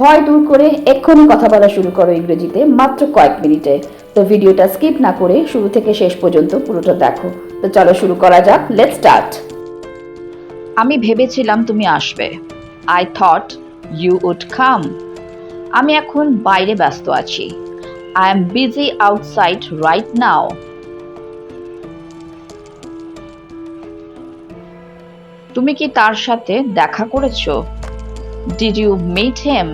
ভয় দূর করে এক্ষুনি কথা বলা শুরু করো ইংরেজিতে মাত্র কয়েক মিনিটে। তো ভিডিওটা স্কিপ না করে শুরু থেকে শেষ পর্যন্ত পুরোটা দেখো। তো চলো শুরু করা যাক লেট স্টার্ট আমি ভেবেছিলাম তুমি আসবে। I thought you would come আমি এখন বাইরে ব্যস্ত আছি। I am busy outside right now তুমি কি তার সাথে দেখা করেছ? ডিড ইউ মিট হেম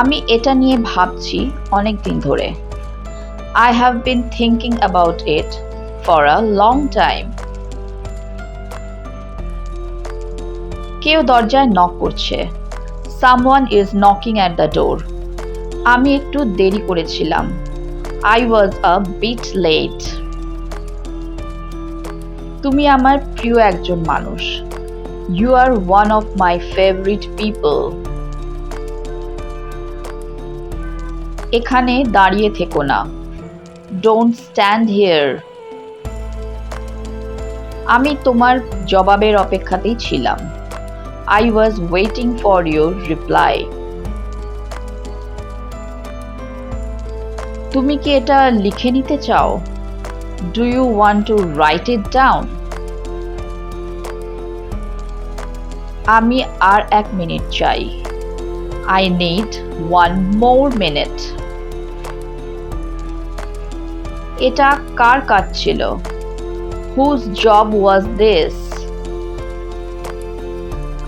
আমি এটা নিয়ে ভাবছি অনেক দিন ধরে। I have been thinking about it for a long time কেউ দরজায় নক করছে। Someone is knocking at the door আমি একটু দেরি করেছিলাম। I was a bit late তুমি আমার প্রিয় একজন মানুষ। You are one of my favourite people এখানে দাঁড়িয়ে থেকো না। ডোন্ট স্ট্যান্ড হিয়ার আমি তোমার জবাবের অপেক্ষাতেই ছিলাম। I was waiting for your reply তুমি কি এটা লিখে নিতে চাও? Do you want to write it down আমি আর এক মিনিট চাই। I need one more minute এটা কার কাজ ছিল? হুজ জব ওয়াজ দিস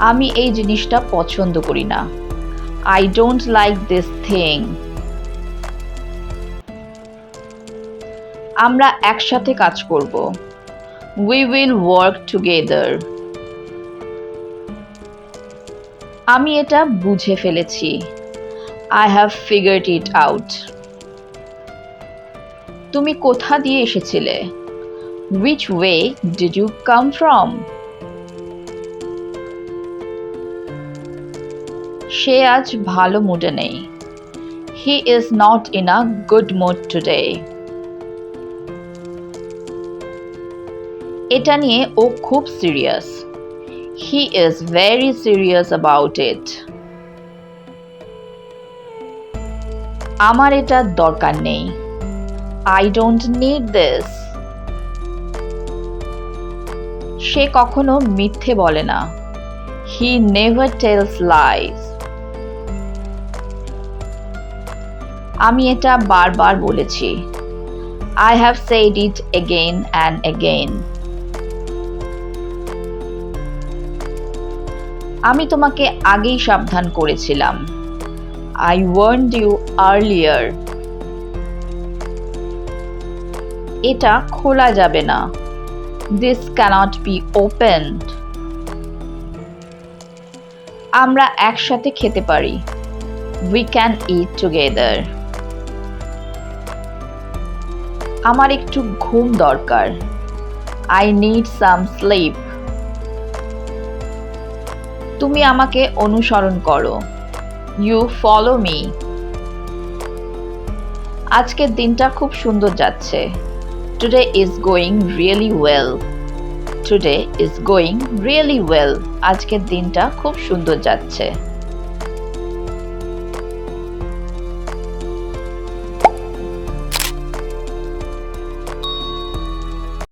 আমি এই জিনিসটা পছন্দ করি না। I don't like this thing আমরা একসাথে কাজ করব। উই উইল ওয়ার্ক টুগেদার আমি এটা বুঝে ফেলেছি। I have figured it out তুমি কোথা দিয়ে এসেছিলে? Which way did you come from সে আজ ভালো মুডে নেই। He is not in a good mood today এটা নিয়ে ও খুব serious he is very serious about it আমার এটা দরকার নেই। আই ডোন্ট নিড দিস সে কখনো মিথ্যে বলে না। হি নেভার টেলস লাইস আমি এটা বারবার বলেছি। I have said it again and again আমি তোমাকে আগেই সাবধান করেছিলাম। আই ওয়ার্নড ইউ আর্লিয়ার এটা খোলা যাবে না। দিস ক্যানট বি ওপেনড আমরা একসাথে খেতে পারি। উই ক্যান ইট টুগেদার আমার একটু ঘুম দরকার। আই নিড সাম স্লিপ তুমি আমাকে অনুসরণ করো। ইউ ফলো মি আজকের দিনটা খুব সুন্দর যাচ্ছে। Today is going really well today is going really well আজকের দিনটা খুব সুন্দর যাচ্ছে।